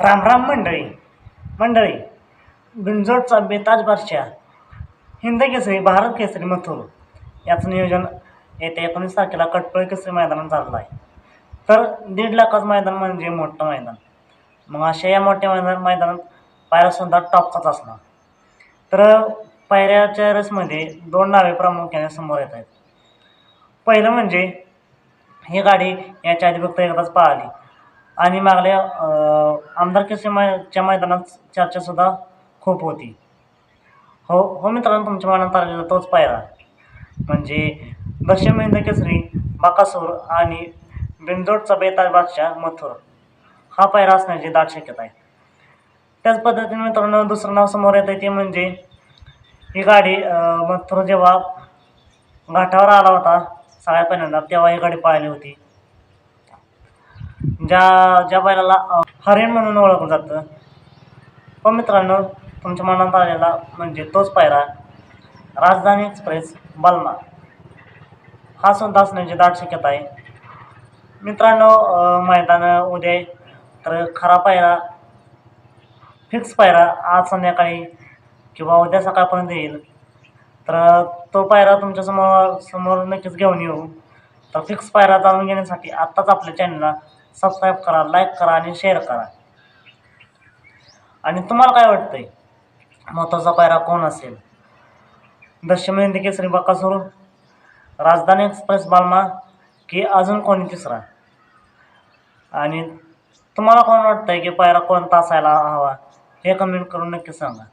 राम राम मंडळी. मंडळी गुंजोडचा बेताज बादशाह हिंद केसरी भारत केसरी मथुर याचं नियोजन येत्या एकोणीस तारखेला कटपळ केसरी मैदानात झालेलं आहे. तर दीड लाखाचं मैदान म्हणजे मोठं मैदान. मग अशा या मोठ्या मैदान मैदानात पायऱ्यासुद्धा टॉपचाच असणार. तर पायऱ्याच्या रेसमध्ये दोन नावे प्रामुख्याने समोर येत आहेत. पहिलं म्हणजे ही गाडी याच्या आधी फक्त एकदाच पळाली. आणि मागल्या आमदारकीच्या आमदार केसरी मैदानात चर्चासुद्धा खूप होती. हो हो मित्रांनो तुमच्या मनात आलेला तोच पायरा. म्हणजे दक्षिण महिंद केसरी बाकासूर आणि बिंदोडचा बेताज बादशाह मथुर. हा पायरा असण्याची दाट शक्यता आहे. त्याच पद्धतीने मित्रांनो दुसरं नाव समोर येतं ते म्हणजे ही गाडी मथुर जेव्हा घाटावर आला होता सगळ्या पहिल्यांदा तेव्हा ही गाडी पाहिली होती. ज्या ज्या बैलाला हरिण म्हणून ओळखलं जातं. पण मित्रांनो तुमच्या मनात आलेला म्हणजे तोच पायरा राजधानी एक्सप्रेस बलमा. हा सुद्धा असण्याची दाट शक्यता आहे. मित्रांनो मैदान उद्या तर खरा पायरा फिक्स पायरा आज संध्याकाळी किंवा उद्या सकाळपर्यंत येईल. तर तो पायरा तुमच्यासमोर समोर नक्कीच घेऊन येऊ. तर फिक्स पायरा जाणून घेण्यासाठी आत्ताच आपल्या चॅनलला सबस्क्राईब करा लाईक करा आणि शेअर करा. आणि तुम्हाला काय वाटतंय? महत्त्वाचा पायरा कोण असेल? दक्षिण हिंदी केसरी बकासूर राजधानी एक्सप्रेस बालमा की अजून कोणी तिसरा? आणि तुम्हाला कोण वाटतंय की पायरा कोणता असायला हवा हे कमेंट करून नक्की सांगा.